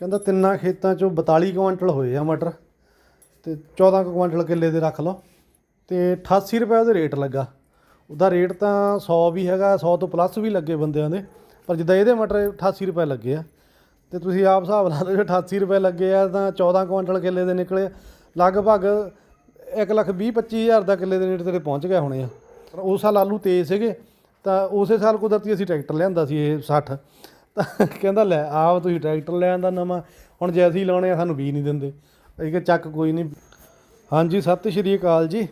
ਕਹਿੰਦਾ ਤਿੰਨਾਂ ਖੇਤਾਂ ਚੋਂ 42 ਕੁਇੰਟਲ ਹੋਏ ਆ ਮਟਰ ਤੇ 14 ਕੁ ਕੁਇੰਟਲ ਕਿੱਲੇ ਦੇ ਰੱਖ ਲਓ ਤੇ 88 ਰੁਪਏ ਉਹਦੇ ਰੇਟ ਲੱਗਾ। ਉਹਦਾ ਰੇਟ ਤਾਂ 100 ਵੀ ਹੈਗਾ 100 ਤੋਂ ਪਲੱਸ ਵੀ ਲੱਗੇ ਬੰਦਿਆਂ ਦੇ, ਪਰ ਜਿੱਦਾਂ ਇਹਦੇ ਮਟਰ 88 ਰੁਪਏ ਲੱਗੇ ਆ ਤੇ ਤੁਸੀਂ ਆਪ ਹਿਸਾਬ ਲਾ ਲਓ ਜੇ 88 ਰੁਪਏ ਲੱਗੇ ਆ ਤਾਂ 14 ਕੁਇੰਟਲ ਕਿੱਲੇ ਦੇ ਨਿਕਲੇ ਲਗਭਗ 1 ਲੱਖ 20 25 ਹਜ਼ਾਰ ਦਾ ਕਿੱਲੇ ਦੇ ਰੇਟ ਤੇੜੇ ਪਹੁੰਚ ਗਏ ਹੋਣੇ ਆ। ਪਰ ਉਸ ਸਾਲ ਆਲੂ ਤੇਜ਼ ਸੀਗੇ, ਤਾਂ ਉਸੇ ਸਾਲ ਕੁਦਰਤੀ ਅਸੀਂ ਟਰੈਕਟਰ ਲਿਆਂਦਾ ਸੀ ਇਹ 60 ਤਾਂ ਕਹਿੰਦਾ ਲੈ ਆਪ ਤੁਸੀਂ ਟਰੈਕਟਰ ਲੈ ਆਂਦਾ ਨਵਾਂ, ਹੁਣ ਜੇ ਅਸੀਂ ਲਾਉਣੇ ਆ ਸਾਨੂੰ ਵੀ ਨਹੀਂ ਦਿੰਦੇ। ਅਸੀਂ ਕਿ ਚੱਕ ਕੋਈ ਨਹੀਂ। ਹਾਂਜੀ, ਸਤਿ ਸ਼੍ਰੀ ਅਕਾਲ ਜੀ।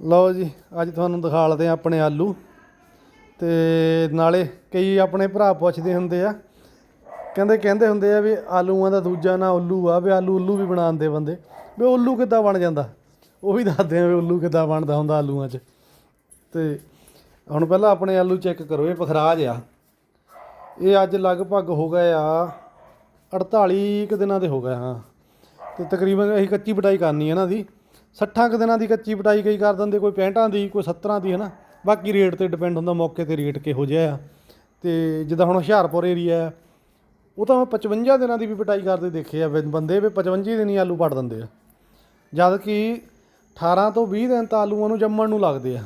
ਲਓ ਜੀ, ਅੱਜ ਤੁਹਾਨੂੰ ਦਿਖਾਲਦੇ ਆ ਆਪਣੇ ਆਲੂ। ਤੇ ਨਾਲੇ ਕਈ ਆਪਣੇ ਭਰਾ ਪੁੱਛਦੇ ਹੁੰਦੇ ਆ, ਕਹਿੰਦੇ ਕਹਿੰਦੇ ਹੁੰਦੇ ਆ ਵੀ ਆਲੂਆਂ ਦਾ ਦੂਜਾ ਨਾਂ ਉੱਲੂ ਆ, ਵੀ ਆਲੂ ਉੱਲੂ ਵੀ ਬਣਾਉਂਦੇ ਬੰਦੇ। ਵੀ ਉੱਲੂ ਕਿੱਦਾਂ ਬਣ ਜਾਂਦਾ? ਉਹ ਵੀ ਦੱਸਦੇ ਆ ਵੀ ਉੱਲੂ ਕਿੱਦਾਂ ਬਣਦਾ ਹੁੰਦਾ ਆਲੂਆਂ 'ਚ। ਤੇ ਹੁਣ ਪਹਿਲਾਂ ਆਪਣੇ ਆਲੂ ਚੈੱਕ ਕਰੋ, ਇਹ ਪਖਰਾਜ ਆ। ਇਹ ਅੱਜ ਲਗਭਗ ਹੋ ਗਏ ਆ 48 ਕੁ ਦਿਨਾਂ ਦੇ ਹੋ ਗਏ, ਹਾਂ। ਤੇ ਤਕਰੀਬਨ ਅਸੀਂ ਕੱਚੀ ਪਟਾਈ ਕਰਨੀ ਹੈ ਇਹਨਾਂ ਦੀ। 60 ਕੁ ਦਿਨਾਂ ਦੀ ਕੱਚੀ ਪਟਾਈ ਕਈ ਕਰ ਦਿੰਦੇ, ਕੋਈ 65 ਦੀ, ਕੋਈ 70 ਦੀ ਹੈ ਨਾ ਬਾਕੀ ਰੇਟ ਤੇ ਡਿਪੈਂਡ ਹੁੰਦਾ, ਮੌਕੇ ਤੇ ਰੇਟ ਕਿਹੋ ਜਿਹਾ ਆ। ਤੇ ਜਿੱਦਾਂ ਹੁਣ ਹੁਸ਼ਿਆਰਪੁਰ ਏਰੀਆ ਆ, ਉਹ ਤਾਂ ਮੈਂ 55 ਦਿਨਾਂ ਦੀ ਵੀ ਪਟਾਈ ਕਰਦੇ ਦੇਖੇ ਆ, ਵੀ ਬੰਦੇ ਵੀ 55 ਦਿਨ ਹੀ ਆਲੂ ਪੜ ਦਿੰਦੇ ਆ। ਜਦ ਕਿ 18 ਤੋਂ 20 ਦਿਨ ਤਾਂ ਆਲੂਆਂ ਨੂੰ ਜੰਮਣ ਨੂੰ ਲੱਗਦੇ ਆ।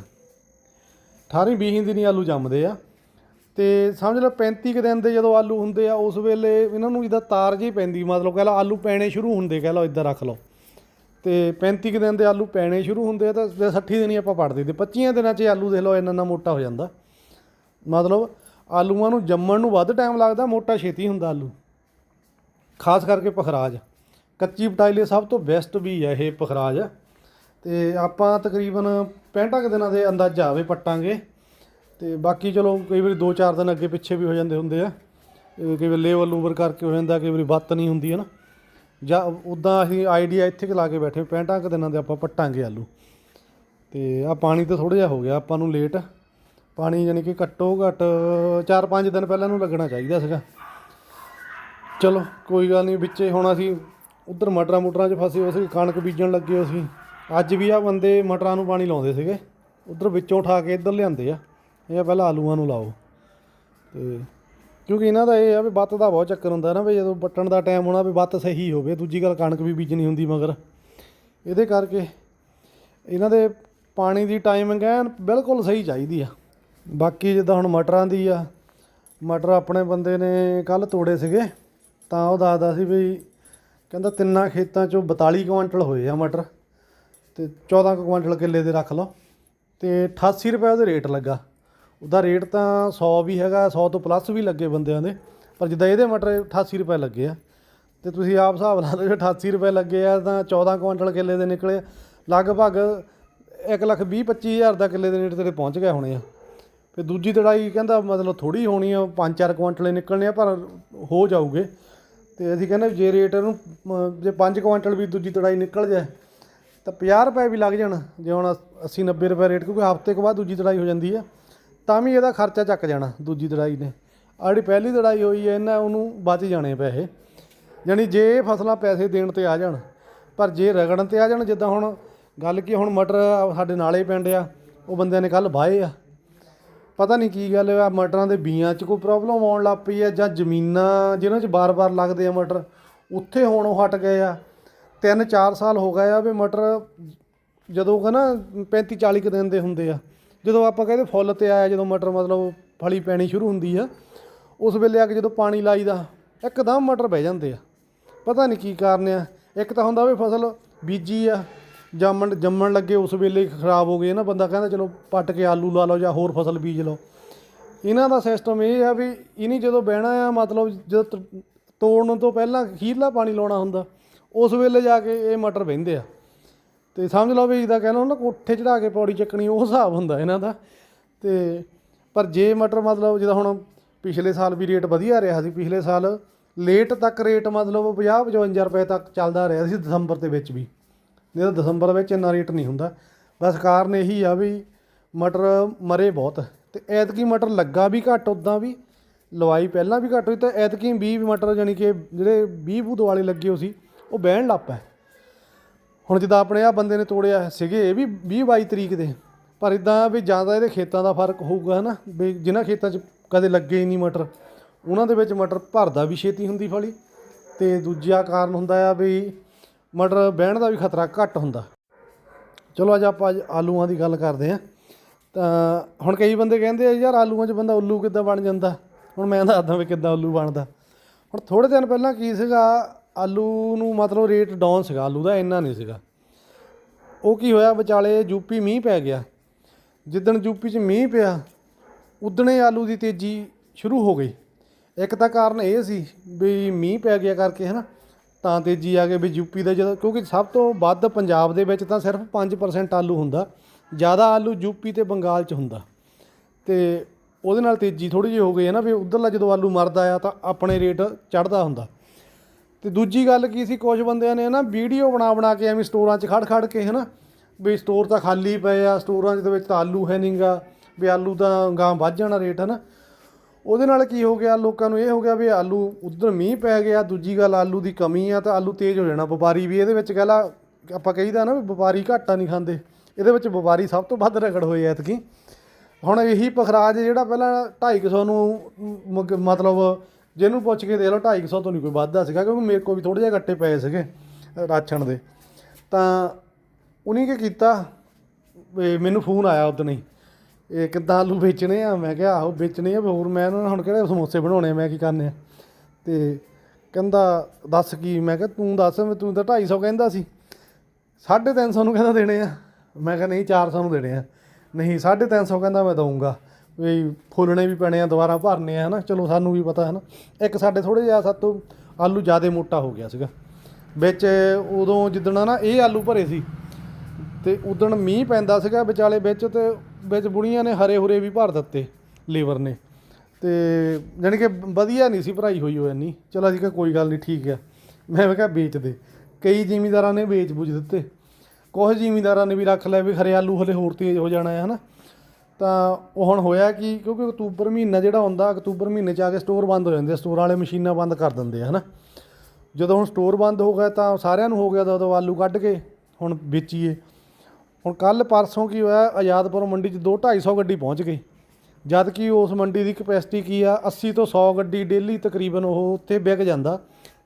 18 20 ਦਿਨ ਹੀ ਆਲੂ ਜੰਮਦੇ ਆ। ਤੇ ਸਮਝ ਲਓ 35 ਕੁ ਦਿਨ ਦੇ ਜਦੋਂ ਆਲੂ ਹੁੰਦੇ ਆ, ਉਸ ਵੇਲੇ ਇਹਨਾਂ ਨੂੰ ਜਿੱਦਾਂ ਤਾਰ ਜਿਹੀ ਪੈਂਦੀ, ਮਤਲਬ ਕਹਿ ਲਓ ਆਲੂ ਪੈਣੇ ਸ਼ੁਰੂ ਹੁੰਦੇ, ਕਹਿ ਲਓ ਇੱਦਾਂ ਰੱਖ ਲਓ। ਤੇ 35 ਕੁ ਦਿਨ ਦੇ ਆਲੂ ਪੈਣੇ ਸ਼ੁਰੂ ਹੁੰਦੇ ਆ ਤਾਂ ਫਿਰ 60 ਦਿਨ ਹੀ ਆਪਾਂ ਪੜਦੇ ਤੇ 25 ਦਿਨਾਂ 'ਚ ਆਲੂ ਦੇਖ ਲਓ ਇੰਨਾ ਇੰਨਾ ਮੋਟਾ ਹੋ ਜਾਂਦਾ। ਮਤਲਬ ਆਲੂਆਂ ਨੂੰ ਜੰਮਣ ਨੂੰ ਵੱਧ ਟਾਈਮ ਲੱਗਦਾ, ਮੋਟਾ ਛੇਤੀ ਹੁੰਦਾ ਆਲੂ। ਖਾਸ ਕਰਕੇ ਪਖਰਾਜ। ਕੱਚੀ ਪਟਾਈ ਲਈ ਸਭ ਤੋਂ ਬੈਸਟ ਵੀ ਹੈ ਇਹ ਪਖਰਾਜ। ਤੇ ਆਪਾਂ ਤਕਰੀਬਨ 65 ਕੁ ਦਿਨਾਂ ਦੇ ਅੰਦਾਜ਼ਾ ਆਵੇ ਪੱਟਾਂਗੇ। ਤੇ ਬਾਕੀ ਚਲੋ ਕਈ ਵਾਰੀ 2-4 ਦਿਨ ਅੱਗੇ ਪਿੱਛੇ ਵੀ ਹੋ ਜਾਂਦੇ ਹੁੰਦੇ ਆ। ਕਈ ਵਾਰੀ ਲੇਵਲ ਲੂਵਰ ਕਰਕੇ ਹੋ ਜਾਂਦਾ, ਕਈ ਵਾਰੀ ਬੱਤ ਨਹੀਂ ਹੁੰਦੀ ਹੈ ਨਾ ਜਾਂ ਉਦਾਂ ਅਸੀਂ ਆਈਡੀਆ ਇੱਥੇ ਕਿ ਲਾ ਕੇ ਬੈਠੇ 65 ਕੁ ਦਿਨਾਂ ਦੇ ਆਪਾਂ ਪੱਟਾਂਗੇ ਆਲੂ। ਤੇ ਆ ਪਾਣੀ ਤਾਂ ਥੋੜਾ ਜਿਹਾ ਹੋ ਗਿਆ, ਆਪਾਂ ਨੂੰ ਲੇਟ ਪਾਣੀ ਯਾਨੀ ਕਿ ਘੱਟੋ ਘੱਟ 4-5 ਦਿਨ ਪਹਿਲਾਂ ਨੂੰ ਲੱਗਣਾ ਚਾਹੀਦਾ ਸੀਗਾ। ਚਲੋ, ਕੋਈ ਗੱਲ ਨਹੀਂ, ਵਿੱਚੇ ਹੁਣ ਅਸੀਂ ਉਧਰ ਮਟਰਾਂ ਮੁਟਰਾਂ 'ਚ ਫਸੇ ਹੋਏ ਸੀ, ਕਣਕ ਬੀਜਣ ਲੱਗੇ ਹੋਏ ਸੀ। ਅੱਜ ਵੀ ਆ ਬੰਦੇ ਮਟਰਾਂ ਨੂੰ ਪਾਣੀ ਲਾਉਂਦੇ ਸੀਗੇ, ਉਧਰ ਵਿੱਚੋਂ ਉਠਾ ਕੇ ਇੱਧਰ ਲਿਆਂਦੇ ਆ। ਇਹ ਪਹਿਲਾਂ ਆਲੂਆਂ ਨੂੰ ਲਾਓ। ਤੇ ਕਿਉਂਕਿ ਇਹਨਾਂ ਦਾ ਇਹ ਆ ਵੀ ਬੱਤ ਦਾ ਬਹੁਤ ਚੱਕਰ ਹੁੰਦਾ ਨਾ ਵੀ ਜਦੋਂ ਪੱਟਣ ਦਾ ਟਾਈਮ ਹੋਣਾ ਵੀ ਬੱਤ ਸਹੀ ਹੋਵੇ, ਦੂਜੀ ਗੱਲ ਕਣਕ ਵੀ ਬੀਜਣੀ ਹੁੰਦੀ ਮਗਰ। ਇਹਦੇ ਕਰਕੇ ਇਹਨਾਂ ਦੇ ਪਾਣੀ ਦੀ ਟਾਈਮਿੰਗ ਐਨ ਬਿਲਕੁਲ ਸਹੀ ਚਾਹੀਦੀ ਆ। ਬਾਕੀ ਜਿੱਦਾਂ ਹੁਣ ਮਟਰਾਂ ਦੀ ਆ, ਮਟਰ ਆਪਣੇ ਬੰਦੇ ਨੇ ਕੱਲ ਤੋੜੇ ਸੀਗੇ, ਤਾਂ ਉਹ ਦੱਸਦਾ ਸੀ ਵੀ ਕਹਿੰਦਾ ਤਿੰਨਾਂ ਖੇਤਾਂ ਚੋਂ 42 ਕੁਇੰਟਲ ਹੋਏ ਆ ਮਟਰ, ਤੇ 14 ਕੁ ਕੁਇੰਟਲ ਕਿੱਲੇ ਦੇ ਰੱਖ ਲਓ, ਤੇ 88 ਰੁਪਏ ਉਹਦੇ ਰੇਟ ਲੱਗਾ। ਉਹਦਾ ਰੇਟ ਤਾਂ 100 ਵੀ ਹੈਗਾ 100 ਤੋਂ ਪਲੱਸ ਵੀ ਲੱਗੇ ਬੰਦਿਆਂ ਦੇ, ਪਰ ਜਿੱਦਾਂ ਇਹਦੇ ਮਟਰ 88 ਰੁਪਏ ਲੱਗੇ ਆ। ਤੇ ਤੁਸੀਂ ਆਪ ਹਿਸਾਬ ਲਾ ਲਓ ਜੇ 88 ਰੁਪਏ ਲੱਗੇ ਆ ਤਾਂ 14 ਕੁਇੰਟਲ ਕਿੱਲੇ ਦੇ ਨਿਕਲੇ ਲਗਭਗ 1 ਲੱਖ 20 25 ਹਜ਼ਾਰ ਦਾ ਕਿੱਲੇ ਦੇ ਨੇੜੇ ਤੇਰੇ ਪਹੁੰਚ ਗਏ ਹੋਣੇ ਆ। ਤੇ ਦੂਜੀ ਤੜਾਈ ਕਹਿੰਦਾ ਮਤਲਬ ਥੋੜੀ ਹੋਣੀ ਆ 5-4 ਕੁਇੰਟਲ ਹੀ ਨਿਕਲਣੇ ਆ, ਪਰ ਹੋ ਜਾਊਗੇ। ਤੇ ਅਸੀਂ ਕਹਿੰਦੇ ਜੇ ਰੇਟ ਇਹਨੂੰ ਜੇ 5 ਕੁਇੰਟਲ ਵੀ ਦੂਜੀ ਤੜਾਈ ਨਿਕਲ ਜਾਏ, ਤਾਂ 50 ਰੁਪਏ ਵੀ ਲੱਗ ਜਾਣ। ਜੇ ਹੁਣ 80 90 ਰੁਪਏ ਰੇਟ, ਕਿਉਂਕਿ ਹਫ਼ਤੇ ਕੁ ਬਾਅਦ ਦੂਜੀ ਤੜਾਈ ਹੋ ਜਾਂਦੀ ਆ। ਤਾਂ ਵੀ ਇਹਦਾ ਖਰਚਾ ਚੱਕ ਜਾਣਾ ਦੂਜੀ ਲੜਾਈ ਨੇ। ਆ ਜਿਹੜੀ ਪਹਿਲੀ ਲੜਾਈ ਹੋਈ ਹੈ, ਇਹਨਾਂ ਉਹਨੂੰ ਬਚ ਜਾਣੇ ਪੈਸੇ। ਯਾਨੀ ਜੇ ਫਸਲਾਂ ਪੈਸੇ ਦੇਣ ਤੇ ਆ ਜਾਣ, ਪਰ ਜੇ ਰਗੜਨ ਤੇ ਆ ਜਾਣ, ਜਿੱਦਾਂ ਹੁਣ ਗੱਲ ਕੀ ਹੁਣ ਮਟਰ ਸਾਡੇ ਨਾਲੇ ਪਿੰਡ ਆ, ਉਹ ਬੰਦਿਆਂ ਨੇ ਕੱਲ ਵਾਹੇ ਆ। ਪਤਾ ਨਹੀਂ ਕੀ ਗੱਲ ਆ, ਮਟਰਾਂ ਦੇ ਬੀਆਂ 'ਚ ਕੋਈ ਪ੍ਰੋਬਲਮ ਆਉਣ ਲੱਗ ਪਈ ਆ, ਜਾਂ ਜ਼ਮੀਨਾਂ ਜਿਹਨਾਂ 'ਚ ਬਾਰ-ਬਾਰ ਲੱਗਦੇ ਆ ਮਟਰ, ਉੱਥੇ ਹੁਣ ਉਹ ਹਟ ਗਏ ਆ। 3-4 ਸਾਲ ਹੋ ਗਏ ਆ ਵੀ ਮਟਰ ਜਦੋਂ ਕਿ ਨਾ 35 40 ਕੁ ਦਿਨ ਦੇ ਹੁੰਦੇ ਆ। ਜਦੋਂ ਆਪਾਂ ਕਹਿੰਦੇ ਫੁੱਲ ਤੇ ਆਇਆ, ਜਦੋਂ ਮਟਰ ਮਤਲਬ ਫਲੀ ਪੈਣੀ ਸ਼ੁਰੂ ਹੁੰਦੀ ਆ, ਉਸ ਵੇਲੇ ਆ ਕੇ ਜਦੋਂ ਪਾਣੀ ਲਾਈਦਾ, ਇੱਕਦਮ ਮਟਰ ਬਹਿ ਜਾਂਦੇ ਆ। ਪਤਾ ਨਹੀਂ ਕੀ ਕਾਰਨ ਆ। ਇੱਕ ਤਾਂ ਹੁੰਦਾ ਵੀ ਫਸਲ ਬੀਜੀ ਆ, ਜੰਮਣ ਜੰਮਣ ਲੱਗੇ ਉਸ ਵੇਲੇ ਖਰਾਬ ਹੋ ਗਏ ਨਾ, ਬੰਦਾ ਕਹਿੰਦਾ ਚਲੋ ਪੱਟ ਕੇ ਆਲੂ ਲਾ ਲਓ ਜਾਂ ਹੋਰ ਫਸਲ ਬੀਜ ਲਓ। ਇਹਨਾਂ ਦਾ ਸਿਸਟਮ ਇਹ ਆ ਵੀ ਇਨੀ ਜਦੋਂ ਬਹਿਣਾ ਆ, ਮਤਲਬ ਜਦੋਂ ਤੋੜਨ ਤੋਂ ਪਹਿਲਾਂ ਖੀਰਲਾ ਪਾਣੀ ਲਾਉਣਾ ਹੁੰਦਾ, ਉਸ ਵੇਲੇ ਜਾ ਕੇ ਇਹ ਮਟਰ ਬਹਿੰਦੇ ਆ। ਤੇ ਸਮਝ ਲਓ ਵੀ ਇਹਦਾ ਕਹਿ ਲਓ ਨਾ ਕੋਠੇ ਚੜਾ ਕੇ ਪੌੜੀ ਚੱਕਣੀ, ਉਹ ਹਿਸਾਬ ਹੁੰਦਾ ਇਹਨਾਂ ਦਾ। ਤੇ ਪਰ ਜੇ ਮਟਰ ਮਤਲਬ ਜਿਹਦਾ ਹੁਣ ਪਿਛਲੇ ਸਾਲ ਵੀ ਰੇਟ ਵਧੀਆ ਰਿਹਾ ਸੀ, ਪਿਛਲੇ ਸਾਲ ਲੇਟ ਤੱਕ ਰੇਟ ਮਤਲਬ 50 55 ਰੁਪਏ ਤੱਕ ਚੱਲਦਾ ਰਿਹਾ ਸੀ ਦਸੰਬਰ ਦੇ ਵਿੱਚ ਵੀ। ਨਹੀਂ ਤਾਂ ਦਸੰਬਰ ਵਿੱਚ ਇੰਨਾ ਰੇਟ ਨਹੀਂ ਹੁੰਦਾ। ਬਸ ਕਾਰਨ ਇਹੀ ਆ ਵੀ ਮਟਰ ਮਰੇ ਬਹੁਤ। ਤੇ ਐਤਕੀ ਮਟਰ ਲੱਗਾ ਵੀ ਘੱਟ ਉਦਾਂ ਵੀ ਲਵਾਈ ਪਹਿਲਾਂ ਵੀ ਘੱਟ ਹੋਈ, ਤਾਂ ਐਤਕੀ 20 ਮਟਰ ਜਾਨੀ ਕਿ ਜਿਹੜੇ 20 ਬੂਦ ਵਾਲੇ ਲੱਗੇ ਹੋ ਸੀ, ਉਹ ਬਹਿਣ ਲੱਗ ਪਏ। ਹੁਣ ਜਿੱਦਾਂ ਆਪਣੇ ਆ ਬੰਦੇ ਨੇ ਤੋੜਿਆ ਸੀਗੇ ਇਹ ਵੀ 20 22 ਤਰੀਕ ਦੇ। ਪਰ ਇਦਾਂ ਵੀ ਜ਼ਿਆਦਾ ਇਹਦੇ ਖੇਤਾਂ ਦਾ ਫ਼ਰਕ ਹੋਊਗਾ ਹਨਾ, ਵੀ ਜਿਨ੍ਹਾਂ ਖੇਤਾਂ 'ਚ ਕਦੇ ਲੱਗੇ ਹੀ ਨਹੀਂ ਮਟਰ, ਉਹਨਾਂ ਦੇ ਵਿੱਚ ਮਟਰ ਭਰਦਾ ਵੀ ਛੇਤੀ ਹੁੰਦੀ ਫਲੀ। ਤੇ ਦੂਜਾ ਕਾਰਨ ਹੁੰਦਾ ਆ ਵੀ ਮਟਰ ਬਹਿਣ ਦਾ ਵੀ ਖਤਰਾ ਘੱਟ ਹੁੰਦਾ। ਚਲੋ ਅੱਜ ਆਪਾਂ ਅੱਜ ਆਲੂਆਂ ਦੀ ਗੱਲ ਕਰਦੇ ਹਾਂ। ਤਾਂ ਹੁਣ ਕਈ ਬੰਦੇ ਕਹਿੰਦੇ ਆ, ਯਾਰ ਆਲੂਆਂ 'ਚ ਬੰਦਾ ਉੱਲੂ ਕਿੱਦਾਂ ਬਣ ਜਾਂਦਾ? ਹੁਣ ਮੈਂ ਦੱਸਦਾ ਵੀ ਕਿੱਦਾਂ ਉੱਲੂ ਬਣਦਾ। ਹੁਣ ਥੋੜੇ ਦਿਨ ਪਹਿਲਾਂ ਕੀ ਸੀਗਾ ਆਲੂ ਨੂੰ ਮਤਲਬ ਰੇਟ ਡਾਊਨ ਸੀਗਾ, ਆਲੂ ਦਾ ਇੰਨਾ ਨਹੀਂ ਸੀਗਾ। ਉਹ ਕੀ ਹੋਇਆ ਵਿਚਾਲੇ ਯੂਪੀ ਮੀਂਹ ਪੈ ਗਿਆ। ਜਿੱਦਣ ਯੂਪੀ 'ਚ ਮੀਂਹ ਪਿਆ, ਉਦਣੇ ਆਲੂ ਦੀ ਤੇਜ਼ੀ ਸ਼ੁਰੂ ਹੋ ਗਈ। ਇੱਕ ਤਾਂ ਕਾਰਨ ਇਹ ਸੀ ਵੀ ਮੀਂਹ ਪੈ ਗਿਆ ਕਰਕੇ ਹਨਾ, ਤਾਂ ਤੇਜ਼ੀ ਆ ਗਈ ਵੀ ਯੂਪੀ ਦਾ ਜਦੋਂ, ਕਿਉਂਕਿ ਸਭ ਤੋਂ ਵੱਧ ਪੰਜਾਬ ਦੇ ਵਿੱਚ ਤਾਂ ਸਿਰਫ 5% ਆਲੂ ਹੁੰਦਾ। ਜ਼ਿਆਦਾ ਆਲੂ ਯੂਪੀ ਤੇ ਬੰਗਾਲ 'ਚ ਹੁੰਦਾ। ਤੇ ਉਹਦੇ ਨਾਲ ਤੇਜ਼ੀ ਥੋੜੀ ਜਿਹੀ ਹੋ ਗਈ ਹੈ ਨਾ ਵੀ ਉਧਰਲਾ ਜਦੋਂ ਆਲੂ ਮਰਦਾ ਆ ਤਾਂ ਆਪਣੇ ਰੇਟ ਚੜਦਾ ਹੁੰਦਾ। ਤੇ ਦੂਜੀ ਗੱਲ ਕੀ ਸੀ, ਕੁਝ ਬੰਦਿਆਂ ਨੇ ਨਾ ਵੀਡੀਓ ਬਣਾ ਬਣਾ ਕੇ ਐਵੇਂ ਸਟੋਰਾਂ 'ਚ ਖੜ ਖੜ ਕੇ, ਹਨਾ, ਵੀ ਸਟੋਰ ਤਾਂ ਖਾਲੀ ਪਏ ਆ, ਸਟੋਰਾਂ 'ਚ ਦੇ ਵਿੱਚ ਤਾਂ ਆਲੂ ਹੈ ਨਹੀਂਗਾ ਵੀ ਆਲੂ ਤਾਂ ਗਾਂ ਵੱਧ ਜਾਣਾ ਰੇਟ, ਹਨਾ। ਉਹਦੇ ਨਾਲ ਕੀ ਹੋ ਗਿਆ, ਲੋਕਾਂ ਨੂੰ ਇਹ ਹੋ ਗਿਆ ਵੀ ਆਲੂ ਉਧਰ ਮੀਂਹ ਪੈ ਗਿਆ, ਦੂਜੀ ਗੱਲ ਆਲੂ ਦੀ ਕਮੀ ਆ, ਤਾਂ ਆਲੂ ਤੇਜ਼ ਹੋ ਜਾਣਾ, ਵਪਾਰੀ ਵੀ ਇਹਦੇ ਵਿੱਚ ਕਹਿਲਾ ਆਪਾਂ ਕਹੀਦਾ ਨਾ ਵੀ ਵਪਾਰੀ ਘਾਟਾ ਨਹੀਂ ਖਾਂਦੇ, ਇਹਦੇ ਵਿੱਚ ਵਪਾਰੀ ਸਭ ਤੋਂ ਵੱਧ ਰਗੜ ਹੋਏ ਐਤਕੀ। ਹੁਣ ਇਹੀ ਪਖਰਾਜ ਜਿਹੜਾ ਪਹਿਲਾਂ 250 ਨੂੰ, ਮ- ਮਤਲਬ ਜਿਹਨੂੰ ਪੁੱਛ ਕੇ ਦੇਖ ਲਓ 250 ਤੋਂ ਨਹੀਂ ਕੋਈ ਵੱਧਦਾ ਸੀਗਾ ਕਿਉਂਕਿ ਮੇਰੇ ਕੋਲ ਵੀ ਥੋੜੇ ਜਿਹੇ ਗੱਟੇ ਪਏ ਸੀਗੇ ਅ, ਰਾਸ਼ਨ ਦੇ। ਤਾਂ ਉਹਨੇ ਕੀ ਕੀਤਾ? ਵੀ ਮੈਨੂੰ ਫੋਨ ਆਇਆ ਉਦੋਂ ਹੀ ਇਹ ਕਿੱਦਾਂ ਆਲੂ ਵੇਚਣੇ ਆ? ਮੈਂ ਕਿਹਾ ਆਹੋ ਵੇਚਣੇ ਆ ਵੀ ਹੋਰ ਮੈਂ ਉਹਨਾਂ ਨੂੰ ਹੁਣ ਕਿਹੜੇ ਸਮੋਸੇ ਬਣਾਉਣੇ ਮੈਂ ਕੀ ਕਰਨੇ ਆ? ਤੇ ਕਹਿੰਦਾ ਦੱਸ ਕੀ? ਮੈਂ ਕਿਹਾ ਤੂੰ ਦੱਸ ਮੈਂ ਤੂੰ ਤਾਂ 250 ਕਹਿੰਦਾ ਸੀ। 350 ਨੂੰ ਕਹਿੰਦਾ ਦੇਣੇ ਆ। ਮੈਂ ਕਿਹਾ ਨਹੀਂ 400 ਨੂੰ ਦੇਣੇ ਆ। ਨਹੀਂ 350 ਕਹਿੰਦਾ ਮੈਂ ਦਊਂਗਾ। ਵੀ ਫੁੱਲਣੇ ਵੀ ਪੈਣੇ ਆ, ਦੁਬਾਰਾ ਭਰਨੇ ਆ, ਹਨਾ? ਚਲੋ, ਸਾਨੂੰ ਵੀ ਪਤਾ ਹੈ ਨਾ ਇੱਕ ਸਾਡੇ ਥੋੜੇ ਜਿਹਾ ਸਾਤੋਂ ਆਲੂ ਜ਼ਿਆਦਾ ਮੋਟਾ ਹੋ ਗਿਆ ਸੀਗਾ। ਵਿੱਚ ਉਦੋਂ ਜਿੱਦਣ ਨਾ ਇਹ ਆਲੂ ਭਰੇ ਸੀ, ਤੇ ਉਦਣ ਮੀਂਹ ਪੈਂਦਾ ਸੀਗਾ ਵਿਚਾਲੇ ਵਿੱਚ ਤੇ ਵਿੱਚ ਬੁੜੀਆਂ ਨੇ ਹਰੇ ਹੁਰੇ ਵੀ ਭਰ ਦਿੱਤੇ ਲੇਬਰ ਨੇ। ਤੇ ਜਾਣੀ ਕਿ ਵਧੀਆ ਨਹੀਂ ਸੀ ਭਰਾਈ ਹੋਈ ਉਹ ਇੰਨੀ। ਚਲੋ, ਅਸੀਂ ਕਿਹਾ ਕੋਈ ਗੱਲ ਨਹੀਂ, ਠੀਕ ਆ। ਮੈਂ ਕਿਹਾ ਵੇਚ ਦੇ। ਕਈ ਜ਼ਿਮੀਂਦਾਰਾਂ ਨੇ ਵੇਚ ਬੁੱਝ ਦਿੱਤੇ। ਕੁਝ ਜ਼ਿਮੀਂਦਾਰਾਂ ਨੇ ਵੀ ਰੱਖ ਲਿਆ ਵੀ ਹਰੇ ਆਲੂ ਹਲੇ ਹੋਰ ਤੇਜ਼ ਹੋ ਜਾਣਾ ਹੈ, ਹਨਾ? ਤਾਂ ਉਹ ਹੁਣ ਹੋਇਆ ਕਿ ਕਿਉਂਕਿ ਅਕਤੂਬਰ ਮਹੀਨਾ ਜਿਹੜਾ ਹੁੰਦਾ, ਅਕਤੂਬਰ ਮਹੀਨੇ ਚ ਆ ਕੇ ਸਟੋਰ ਬੰਦ ਹੋ ਜਾਂਦੇ ਆ ਸਟੋਰ ਵਾਲੇ ਮਸ਼ੀਨਾਂ ਬੰਦ ਕਰ ਦਿੰਦੇ ਆ, ਹਨਾ? ਜਦੋਂ ਹੁਣ ਸਟੋਰ ਬੰਦ ਹੋ ਗਿਆ ਤਾਂ ਸਾਰਿਆਂ ਨੂੰ ਹੋ ਗਿਆ ਤਾਂ ਉਦੋਂ ਆਲੂ ਕੱਢ ਕੇ ਹੁਣ ਵੇਚੀਏ। ਹੁਣ ਕੱਲ ਪਰਸੋਂ ਕੀ ਹੋਇਆ, ਆਜ਼ਾਦਪੁਰ ਮੰਡੀ 'ਚ ਦੋ 250 ਗੱਡੀ ਪਹੁੰਚ ਗਈ। ਜਦ ਕਿ ਉਸ ਮੰਡੀ ਦੀ ਕਪੈਸਿਟੀ ਕੀ ਆ 80 ਤੋਂ 100 ਗੱਡੀ ਡੇਲੀ ਤਕਰੀਬਨ ਉਹ ਉੱਥੇ ਵਿਕ ਜਾਂਦਾ।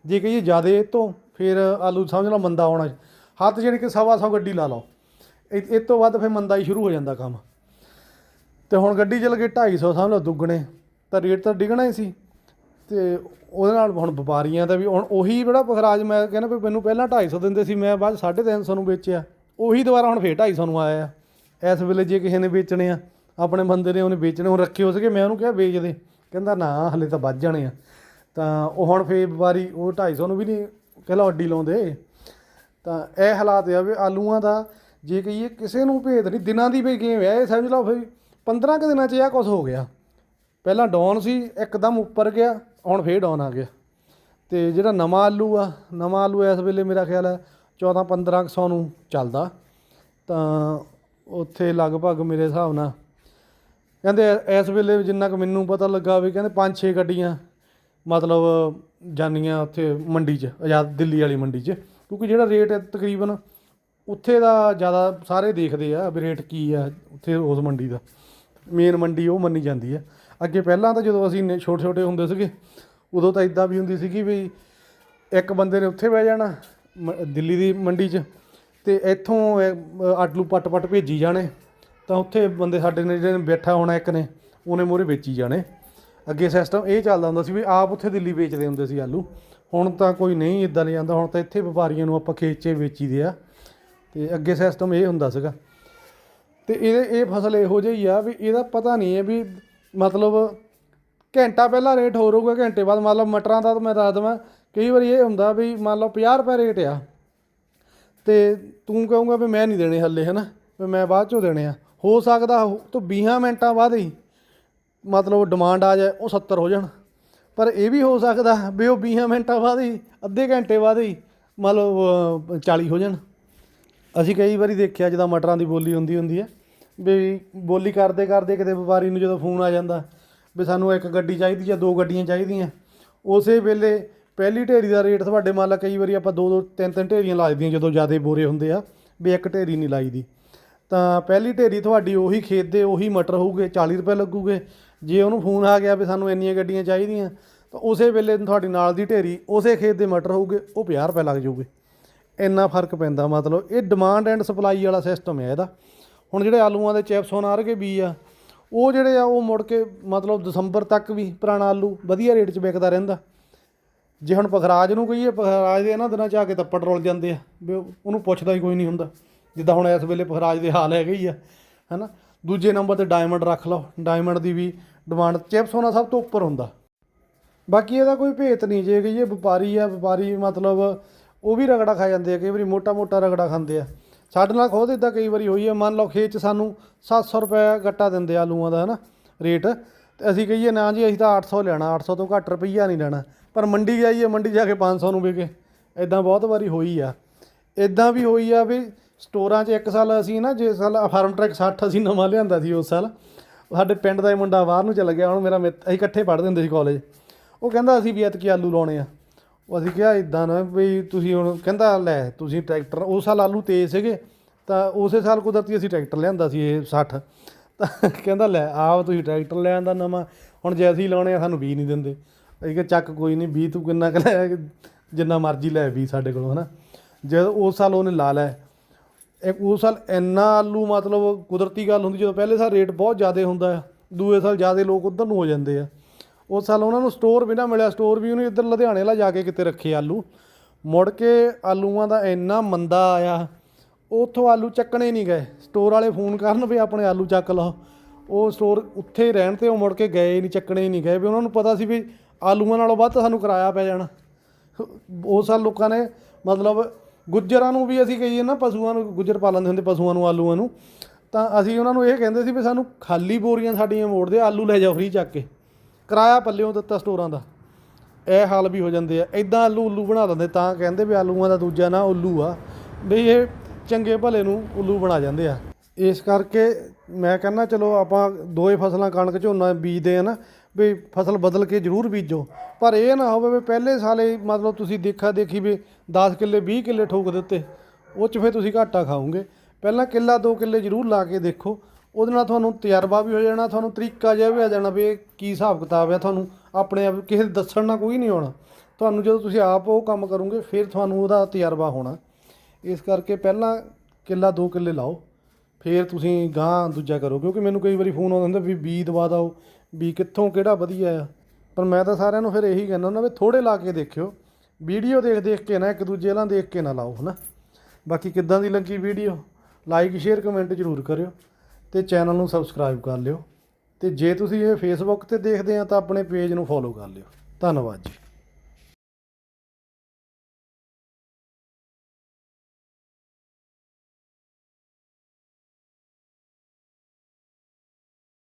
ਜੇ ਕਹੀਏ ਜ਼ਿਆਦਾ ਇਹ ਤੋਂ ਫਿਰ ਆਲੂ ਸਮਝ ਲਓ ਮੰਦਾ ਆਉਣਾ। ਹੱਥ ਜਿਹੜੀ ਕਿ ਸਵਾ ਸੌ ਗੱਡੀ ਲਾ ਲਓ। ਇਹ ਤੋਂ ਵੱਧ ਫਿਰ ਮੰਦਾ ਹੀ ਸ਼ੁਰੂ ਹੋ ਜਾਂਦਾ ਕੰਮ। ਤੇ ਹੁਣ ਗੱਡੀ ਚੱਲ ਗਈ 250 ਸਮਝ ਲਓ ਦੁੱਗਣੇ, ਤਾਂ ਰੇਟ ਤਾਂ ਡਿੱਗਣਾ ਹੀ ਸੀ। ਤੇ ਉਹਦੇ ਨਾਲ ਹੁਣ ਵਪਾਰੀਆਂ ਦਾ ਵੀ ਹੁਣ ਉਹੀ ਜਿਹੜਾ ਪਖਰਾਜ ਮੈਂ ਕਹਿੰਦਾ ਵੀ ਮੈਨੂੰ ਪਹਿਲਾਂ 250 ਦਿੰਦੇ ਸੀ, ਮੈਂ ਬਾਅਦ 350 ਨੂੰ ਵੇਚਿਆ। ਉਹੀ ਦੁਬਾਰਾ ਹੁਣ ਫੇਰ 250 ਨੂੰ ਆਇਆ। ਇਸ ਵੇਲੇ ਜੇ ਕਿਸੇ ਨੇ ਵੇਚਣੇ ਆ, ਆਪਣੇ ਬੰਦੇ ਨੇ ਉਹਨੇ ਵੇਚਣੇ, ਉਹ ਰੱਖੇ ਹੋ ਸਕੇ ਮੈਂ ਉਹਨੂੰ ਕਿਹਾ ਵੇਚ ਦੇ। ਕਹਿੰਦਾ ਨਾ, ਹਲੇ ਤਾਂ ਵੱਧ ਜਾਣੇ ਆ। ਤਾਂ ਉਹ ਹੁਣ ਫੇਰ ਵਪਾਰੀ, ਉਹ 250 ਨੂੰ ਵੀ ਨਹੀਂ, ਕਹਿੰਦਾ ਅੱਡੀ ਲਾਉਂਦੇ। ਤਾਂ ਇਹ ਹਾਲਾਤ ਆ ਵੀ ਆਲੂਆਂ ਦਾ ਜੇ ਕਹੀਏ ਕਿਸੇ ਨੂੰ ਭੇਦ ਨਹੀਂ, ਦਿਨਾਂ ਦੀ ਵੀ ਗੇਮ ਹੈ ਇਹ ਸਮਝ ਲਓ ਫਿਰ 15 ਕੁ ਦਿਨਾਂ 'ਚ ਇਹ ਕੁਝ ਹੋ ਗਿਆ। ਪਹਿਲਾਂ ਡਾਊਨ ਸੀ, ਇੱਕਦਮ ਉੱਪਰ ਗਿਆ, ਹੁਣ ਫੇਰ ਡਾਊਨ ਆ ਗਿਆ। ਤੇ ਜਿਹੜਾ ਨਵਾਂ ਆਲੂ ਆ, ਨਵਾਂ ਆਲੂ ਇਸ ਵੇਲੇ ਮੇਰਾ ਖਿਆਲ ਹੈ 14 1500 ਨੂੰ ਚੱਲਦਾ। ਤਾਂ ਉੱਥੇ ਲਗਭਗ ਮੇਰੇ ਹਿਸਾਬ ਨਾਲ ਕਹਿੰਦੇ ਇਸ ਵੇਲੇ ਜਿੰਨਾ ਕੁ ਮੈਨੂੰ ਪਤਾ ਲੱਗਾ ਵੀ ਕਹਿੰਦੇ 5-6 ਗੱਡੀਆਂ, ਮਤਲਬ ਜਾਨੀਆਂ ਉੱਥੇ ਮੰਡੀ 'ਚ, ਆਜ਼ਾਦ ਦਿੱਲੀ ਵਾਲੀ ਮੰਡੀ 'ਚ। ਕਿਉਂਕਿ ਜਿਹੜਾ ਰੇਟ ਹੈ ਤਕਰੀਬਨ ਉੱਥੇ ਦਾ ਜ਼ਿਆਦਾ ਸਾਰੇ ਦੇਖਦੇ ਆ ਵੀ ਰੇਟ ਕੀ ਆ ਉੱਥੇ ਉਸ ਮੰਡੀ ਦਾ। ਮੇਨ ਮੰਡੀ ਉਹ ਮੰਨੀ ਜਾਂਦੀ ਹੈ। ਅੱਗੇ ਪਹਿਲਾਂ ਤਾਂ ਜਦੋਂ ਅਸੀਂ ਛੋਟੇ ਛੋਟੇ ਹੁੰਦੇ ਸੀਗੇ ਉਦੋਂ ਤਾਂ ਇਦਾਂ ਵੀ ਹੁੰਦੀ ਸੀਗੀ ਵੀ ਇੱਕ ਬੰਦੇ ਨੇ ਉੱਥੇ ਬਹਿ ਜਾਣਾ ਦਿੱਲੀ ਦੀ ਮੰਡੀ 'ਚ ਤੇ ਇੱਥੋਂ ਇਹ, ਆਲੂ ਪੱਟ ਪੱਟ ਭੇਜੀ ਜਾਣੇ। ਤਾਂ ਉੱਥੇ ਬੰਦੇ ਸਾਡੇ ਨੇ ਜਿਹੜੇ ਬੈਠਾ ਹੋਣਾ ਇੱਕ ਨੇ ਉਹਨੇ ਮੂਹਰੇ ਵੇਚੀ ਜਾਣੇ। ਅੱਗੇ ਸਿਸਟਮ ਇਹ ਚੱਲਦਾ ਹੁੰਦਾ ਸੀ ਵੀ ਆਪ ਉੱਥੇ ਦਿੱਲੀ ਵੇਚਦੇ ਹੁੰਦੇ ਸੀ ਆਲੂ। ਹੁਣ ਤਾਂ ਕੋਈ ਨਹੀਂ ਇਦਾਂ ਨਹੀਂ ਜਾਂਦਾ। ਹੁਣ ਤਾਂ ਇੱਥੇ ਵਪਾਰੀਆਂ ਨੂੰ ਆਪਾਂ ਖੇਤ 'ਚ ਹੀ ਵੇਚੀਦੇ ਆ। ਤੇ ਅੱਗੇ ਸਿਸਟਮ ਇਹ ਹੁੰਦਾ ਸੀਗਾ। ਤੇ ਇਹਦੇ ਇਹ ਫਸਲ ਇਹੋ ਜਿਹੀ ਆ ਵੀ ਇਹਦਾ ਪਤਾ ਨਹੀਂ ਹੈ ਵੀ ਮਤਲਬ ਘੰਟਾ ਪਹਿਲਾਂ ਰੇਟ ਹੋਰ ਹੋਊਗਾ ਘੰਟੇ ਬਾਅਦ ਮਤਲਬ ਮਟਰਾਂ ਦਾ ਤਾਂ ਮੈਂ ਦੱਸ ਦੇਵਾਂ ਕਈ ਵਾਰੀ ਇਹ ਹੁੰਦਾ ਵੀ ਮੰਨ ਲਓ 50 ਰੁਪਏ ਰੇਟ ਆ ਤੇ ਤੂੰ ਕਹੂੰਗਾ ਵੀ ਮੈਂ ਨਹੀਂ ਦੇਣੇ ਹੱਲੇ ਹਨਾ? ਵੀ ਮੈਂ ਬਾਅਦ ਚੋਂ ਦੇਣੇ ਆ। ਹੋ ਸਕਦਾ ਹੋ- ਤੂੰ 20 ਮਿੰਟਾਂ ਬਾਅਦ ਹੀ ਮਤਲਬ ਡਿਮਾਂਡ ਆ ਜਾਏ ਉਹ 70 ਹੋ ਜਾਣ। ਪਰ ਇਹ ਵੀ ਹੋ ਸਕਦਾ ਵੀ ਉਹ 20 ਮਿੰਟਾਂ ਬਾਅਦ ਹੀ ਅੱਧੇ ਘੰਟੇ ਬਾਅਦ ਹੀ ਮਤਲਬ ਅ, 40 ਹੋ ਜਾਣ। ਅਸੀਂ ਕਈ ਵਾਰੀ ਦੇਖਿਆ ਜਦੋਂ ਮਟਰਾਂ ਦੀ ਬੋਲੀ ਹੁੰਦੀ ਹੁੰਦੀ ਹੈ ਵੀ ਬੋਲੀ ਕਰਦੇ ਕਰਦੇ ਕਿਤੇ ਵਪਾਰੀ ਨੂੰ ਜਦੋਂ ਫੋਨ ਆ ਜਾਂਦਾ ਵੀ ਸਾਨੂੰ ਇੱਕ ਗੱਡੀ ਚਾਹੀਦੀ ਆ ਦੋ ਗੱਡੀਆਂ ਚਾਹੀਦੀਆਂ, ਉਸੇ ਵੇਲੇ ਪਹਿਲੀ ਢੇਰੀ ਦਾ ਰੇਟ ਤੁਹਾਡੇ ਮੰਨ ਲਾ ਕਈ ਵਾਰੀ ਆਪਾਂ ਦੋ ਦੋ ਤਿੰਨ ਤਿੰਨ ਢੇਰੀਆਂ ਲਾ ਦਿੰਦੀਆਂ ਜਦੋਂ ਜ਼ਿਆਦਾ ਬੋਰੇ ਹੁੰਦੇ ਆ ਵੀ ਇੱਕ ਢੇਰੀ ਨਹੀਂ ਲਾਈਦੀ। ਤਾਂ ਪਹਿਲੀ ਢੇਰੀ ਤੁਹਾਡੀ ਉਹੀ ਖੇਤ ਦੇ ਉਹੀ ਮਟਰ ਹੋਊਗੇ 40 ਰੁਪਏ ਲੱਗੂਗੇ। ਜੇ ਉਹਨੂੰ ਫੋਨ ਆ ਗਿਆ ਵੀ ਸਾਨੂੰ ਇੰਨੀਆਂ ਗੱਡੀਆਂ ਚਾਹੀਦੀਆਂ, ਤਾਂ ਉਸੇ ਵੇਲੇ ਤੁਹਾਡੀ ਨਾਲ ਦੀ ਢੇਰੀ ਉਸੇ ਖੇਤ ਦੇ ਮਟਰ ਹੋਊਗੇ, ਉਹ 50 ਰੁਪਏ ਲੱਗ ਜਾਊਗੇ। ਇੰਨਾ ਫ਼ਰਕ ਪੈਂਦਾ ਮਤਲਬ, ਇਹ ਡਿਮਾਂਡ ਐਂਡ ਸਪਲਾਈ ਵਾਲਾ ਸਿਸਟਮ ਹੈ ਇਹਦਾ। ਹੁਣ ਜਿਹੜੇ ਆਲੂਆਂ ਦੇ ਚਿਪਸ ਹੋਣ ਕੇ ਬੀ ਆ, ਉਹ ਜਿਹੜੇ ਆ, ਉਹ ਮੁੜ ਕੇ ਮਤਲਬ ਦਸੰਬਰ ਤੱਕ ਵੀ ਪੁਰਾਣਾ ਆਲੂ ਵਧੀਆ ਰੇਟ 'ਚ ਵਿਕਦਾ ਰਹਿੰਦਾ। ਜੇ ਹੁਣ ਪਖਰਾਜ ਨੂੰ ਕਹੀਏ, ਪਖਰਾਜ ਦੇ ਇਹਨਾਂ ਦਿਨਾਂ 'ਚ ਆ ਕੇ ਤੱਪੜ ਰੁਲ ਜਾਂਦੇ ਆ, ਵੀ ਉਹਨੂੰ ਪੁੱਛਦਾ ਹੀ ਕੋਈ ਨਹੀਂ ਹੁੰਦਾ। ਜਿੱਦਾਂ ਹੁਣ ਇਸ ਵੇਲੇ ਪਖਰਾਜ ਦੇ ਹਾਲ ਹੈਗੇ ਹੀ ਆ, ਹੈਨਾ? ਦੂਜੇ ਨੰਬਰ ਤੇ ਡਾਇਮੰਡ ਰੱਖ ਲਓ। ਡਾਇਮੰਡ ਦੀ ਵੀ ਡਿਮਾਂਡ, ਚਿਪਸ ਹੋਣਾ ਸਭ ਤੋਂ ਉੱਪਰ ਹੁੰਦਾ। ਬਾਕੀ ਇਹਦਾ ਕੋਈ ਭੇਤ ਨਹੀਂ, ਜੇ ਕਿ ਇਹ ਵਪਾਰੀ ਆ, ਵਪਾਰੀ ਮਤਲਬ ਉਹ ਵੀ ਰਗੜਾ ਖਾ ਜਾਂਦੇ ਆ, ਕਈ ਵਾਰੀ ਮੋਟਾ ਮੋਟਾ ਰਗੜਾ ਖਾਂਦੇ ਆ। ਸਾਡੇ ਨਾਲ ਖੁਦ ਇਦਾਂ ਕਈ ਵਾਰੀ ਹੋਈ ਹੈ ਮੰਨ ਲਓ ਖੇਤ 'ਚ ਸਾਨੂੰ 700 ਰੁਪਏ ਗੱਟਾ ਦਿੰਦੇ ਆਲੂਆਂ ਦਾ, ਹਨਾ, ਰੇਟ। ਤੇ ਅਸੀਂ ਕਹੀਏ, ਨਾ ਜੀ, ਅਸੀਂ ਤਾਂ 800 ਲੈਣਾ 800 ਤੋਂ ਘੱਟ ਰੁਪਈਆ ਨਹੀਂ ਲੈਣਾ। ਪਰ ਮੰਡੀ ਜਾਈਏ, ਮੰਡੀ ਜਾ ਕੇ 500 ਨੂੰ ਵਿਕੇ। ਇਦਾਂ ਬਹੁਤ ਵਾਰੀ ਹੋਈ ਆ। ਇਦਾਂ ਵੀ ਹੋਈ ਆ ਵੀ ਸਟੋਰਾਂ 'ਚ ਇੱਕ ਸਾਲ ਅਸੀਂ ਨਾ ਜੇ ਸਾਲ ਫਾਰਮ ਟਰੈਕ 60 ਅਸੀਂ ਨਵਾਂ ਲਿਆਂਦਾ ਸੀ ਉਸ ਸਾਲ, ਸਾਡੇ ਪਿੰਡ ਦਾ ਹੀ ਮੁੰਡਾ ਬਾਹਰ ਨੂੰ ਚਲਾ ਗਿਆ ਹੁਣ ਮੇਰਾ ਮਿੱਤ- ਅਸੀਂ ਇਕੱਠੇ ਪੜ੍ਹਦੇ ਹੁੰਦੇ ਸੀ ਕਾਲਜ ਉਹ ਕਹਿੰਦਾ ਅਸੀਂ ਵੀ ਐਤਕੀ ਆਲੂ ਲਾਉਣੇ ਆ। ਉਹ ਅਸੀਂ ਕਿਹਾ ਇਦਾਂ ਨਾ ਵੀ ਤੁਸੀਂ ਹੁਣ ਕਹਿੰਦਾ ਲੈ ਤੁਸੀਂ ਟਰੈਕਟਰ ਉਸ ਸਾਲ ਆਲੂ ਤੇਜ਼ ਸੀਗੇ, ਤਾਂ ਉਸੇ ਸਾਲ ਕੁਦਰਤੀ ਅਸੀਂ ਟਰੈਕਟਰ ਲਿਆਂਦਾ ਸੀ ਇਹ 60 ਤਾਂ ਕਹਿੰਦਾ ਲੈ ਆਪ ਤੁਸੀਂ ਟਰੈਕਟਰ ਲੈ ਆਂਦਾ ਨਵਾਂ, ਹੁਣ ਜੇ ਅਸੀਂ ਲਾਉਣੇ ਆ ਸਾਨੂੰ ਬੀ ਨਹੀਂ ਦਿੰਦੇ। ਅਸੀਂ ਕਿਹਾ ਚੱਕ ਕੋਈ ਨਹੀਂ ਬੀ ਤੂੰ ਕਿੰਨਾ ਕੁ ਲੈ, ਜਿੰਨਾ ਮਰਜ਼ੀ ਲੈ ਬੀ ਸਾਡੇ ਕੋਲੋਂ, ਹਨਾ। ਜਦ ਉਸ ਸਾਲ ਉਹਨੇ ਲਾ ਲਿਆ। ਇੱਕ ਉਸ ਸਾਲ ਇੰਨਾ ਆਲੂ ਮਤਲਬ ਕੁਦਰਤੀ ਗੱਲ ਹੁੰਦੀ, ਜਦੋਂ ਪਹਿਲੇ ਸਾਲ ਰੇਟ ਬਹੁਤ ਜ਼ਿਆਦਾ ਹੁੰਦਾ ਆ, ਦੂਏ ਸਾਲ ਜ਼ਿਆਦਾ ਲੋਕ ਉਧਰ ਨੂੰ ਹੋ ਜਾਂਦੇ ਆ। ਉਸ ਸਾਲ ਉਹਨਾਂ ਨੂੰ ਸਟੋਰ ਵੀ ਨਾ ਮਿਲਿਆ, ਸਟੋਰ ਵੀ ਉਹਨੂੰ ਇੱਧਰ ਲੁਧਿਆਣੇ ਲਾ ਜਾ ਕੇ ਕਿਤੇ ਰੱਖੇ ਆਲੂ। ਮੁੜ ਕੇ ਆਲੂਆਂ ਦਾ ਇੰਨਾ ਮੰਦਾ ਆਇਆ, ਉੱਥੋਂ ਆਲੂ ਚੱਕਣੇ ਨਹੀਂ ਗਏ। ਸਟੋਰ ਵਾਲੇ ਫੋਨ ਕਰਨ ਵੀ ਆਪਣੇ ਆਲੂ ਚੱਕ ਲਓ। ਉਹ ਸਟੋਰ ਉੱਥੇ ਹੀ ਰਹਿਣ ਤੇ ਉਹ ਮੁੜ ਕੇ ਗਏ ਨਹੀਂ, ਚੱਕਣੇ ਹੀ ਨਹੀਂ ਗਏ। ਵੀ ਉਹਨਾਂ ਨੂੰ ਪਤਾ ਸੀ ਵੀ ਆਲੂਆਂ ਨਾਲੋਂ ਵੱਧ ਸਾਨੂੰ ਕਿਰਾਇਆ ਪੈ ਜਾਣਾ। ਉਹ ਸਾਲ ਲੋਕਾਂ ਨੇ ਮਤਲਬ ਗੁੱਜਰਾਂ ਨੂੰ ਵੀ ਅਸੀਂ ਕਹੀਏ ਨਾ, ਪਸ਼ੂਆਂ ਨੂੰ ਗੁੱਜਰ ਪਾਲਣਦੇ ਹੁੰਦੇ ਪਸ਼ੂਆਂ ਨੂੰ, ਆਲੂਆਂ ਨੂੰ। ਤਾਂ ਅਸੀਂ ਉਹਨਾਂ ਨੂੰ ਇਹ ਕਹਿੰਦੇ ਸੀ ਵੀ ਸਾਨੂੰ ਖਾਲੀ ਬੋਰੀਆਂ ਸਾਡੀਆਂ ਮੋੜ ਦੇ ਆਲੂ ਲੈ ਜਾਓ ਫਰੀ ਚੱਕ ਕੇ। ਕਿਰਾਇਆ ਪੱਲਿਓਂ ਦਿੱਤਾ ਸਟੋਰਾਂ ਦਾ। ਇਹ ਹਾਲ ਵੀ ਹੋ ਜਾਂਦੇ ਆ। ਇਦਾਂ ਆਲੂ ਉੱਲੂ ਬਣਾ ਦਿੰਦੇ, ਤਾਂ ਕਹਿੰਦੇ ਵੀ ਆਲੂਆਂ ਦਾ ਦੂਜਾ ਨਾਂ ਉੱਲੂ ਆ। ਵੀ ਇਹ ਚੰਗੇ ਭਲੇ ਨੂੰ ਉੱਲੂ ਬਣਾ ਜਾਂਦੇ ਆ। ਇਸ ਕਰਕੇ ਮੈਂ ਕਹਿੰਦਾ, ਚਲੋ ਆਪਾਂ ਦੋਏ ਫਸਲਾਂ ਕਣਕ ਝੋਨਾ ਬੀਜਦੇ ਆ ਨਾ, ਵੀ ਫਸਲ ਬਦਲ ਕੇ ਜ਼ਰੂਰ ਬੀਜੋ। ਪਰ ਇਹ ਨਾ ਹੋਵੇ ਵੀ ਪਹਿਲੇ ਸਾਲੇ ਮਤਲਬ ਤੁਸੀਂ ਦੇਖਾ ਦੇਖੀ ਵੀ 10 ਕਿੱਲੇ 20 ਕਿੱਲੇ ਠੋਕ ਦਿੱਤੇ, ਉਹ 'ਚ ਫਿਰ ਤੁਸੀਂ ਘਾਟਾ ਖਾਓਗੇ। ਪਹਿਲਾਂ ਕਿੱਲਾ 2 ਕਿੱਲੇ ਜ਼ਰੂਰ ਲਾ ਕੇ ਦੇਖੋ। ਉਹਦੇ ਨਾਲ ਤੁਹਾਨੂੰ ਤਜਰਬਾ ਵੀ ਹੋ ਜਾਣਾ, ਤੁਹਾਨੂੰ ਤਰੀਕਾ ਜਿਹਾ ਵੀ ਆ ਜਾਣਾ ਵੀ ਇਹ ਕੀ ਹਿਸਾਬ ਕਿਤਾਬ ਆ ਤੁਹਾਨੂੰ ਆਪਣੇ ਆਪ, ਕਿਸੇ ਦੇ ਦੱਸਣ ਨਾਲ ਕੋਈ ਨਹੀਂ ਆਉਣਾ। ਤੁਹਾਨੂੰ ਜਦੋਂ ਤੁਸੀਂ ਆਪ ਉਹ ਕੰਮ ਕਰੋਗੇ, ਫਿਰ ਤੁਹਾਨੂੰ ਉਹਦਾ ਤਜਰਬਾ ਹੋਣਾ। ਇਸ ਕਰਕੇ ਪਹਿਲਾਂ ਕਿੱਲਾ ਦੋ ਕਿੱਲੇ ਲਾਓ, ਫਿਰ ਤੁਸੀਂ ਗਾਂ ਦੂਜਾ ਕਰੋ। ਕਿਉਂਕਿ ਮੈਨੂੰ ਕਈ ਵਾਰੀ ਫੋਨ ਆਉਂਦਾ ਹੁੰਦਾ ਵੀ ਬੀ ਦਵਾ ਦਿਓ ਵੀ ਕਿੱਥੋਂ, ਕਿਹੜਾ ਵਧੀਆ ਆ। ਪਰ ਮੈਂ ਤਾਂ ਸਾਰਿਆਂ ਨੂੰ ਫਿਰ ਇਹੀ ਕਹਿੰਦਾ ਹੁੰਦਾ ਵੀ ਥੋੜੇ ਲਾ ਕੇ ਦੇਖਿਓ। ਵੀਡੀਓ ਦੇਖ ਦੇਖ ਕੇ ਨਾ, ਇੱਕ ਦੂਜੇ ਨਾਲ ਦੇਖ ਕੇ ਨਾ ਲਾਓ, ਹਨਾ। ਬਾਕੀ ਕਿੱਦਾਂ ਦੀ ਲੱਗੀ ਵੀਡੀਓ ਲਾਈਕ ਸ਼ੇਅਰ ਕਮੈਂਟ ਜ਼ਰੂਰ ਕਰਿਓ। ਤੇ ਚੈਨਲ ਨੂੰ ਸਬਸਕ੍ਰਾਈਬ ਕਰ ਲਿਓ। ਤੇ ਜੇ ਤੁਸੀਂ ਇਹ ਫੇਸਬੁੱਕ ਤੇ ਦੇਖਦੇ ਆ ਤਾਂ ਆਪਣੇ ਪੇਜ ਨੂੰ ਫੋਲੋ ਕਰ ਲਿਓ। ਧੰਨਵਾਦ ਜੀ।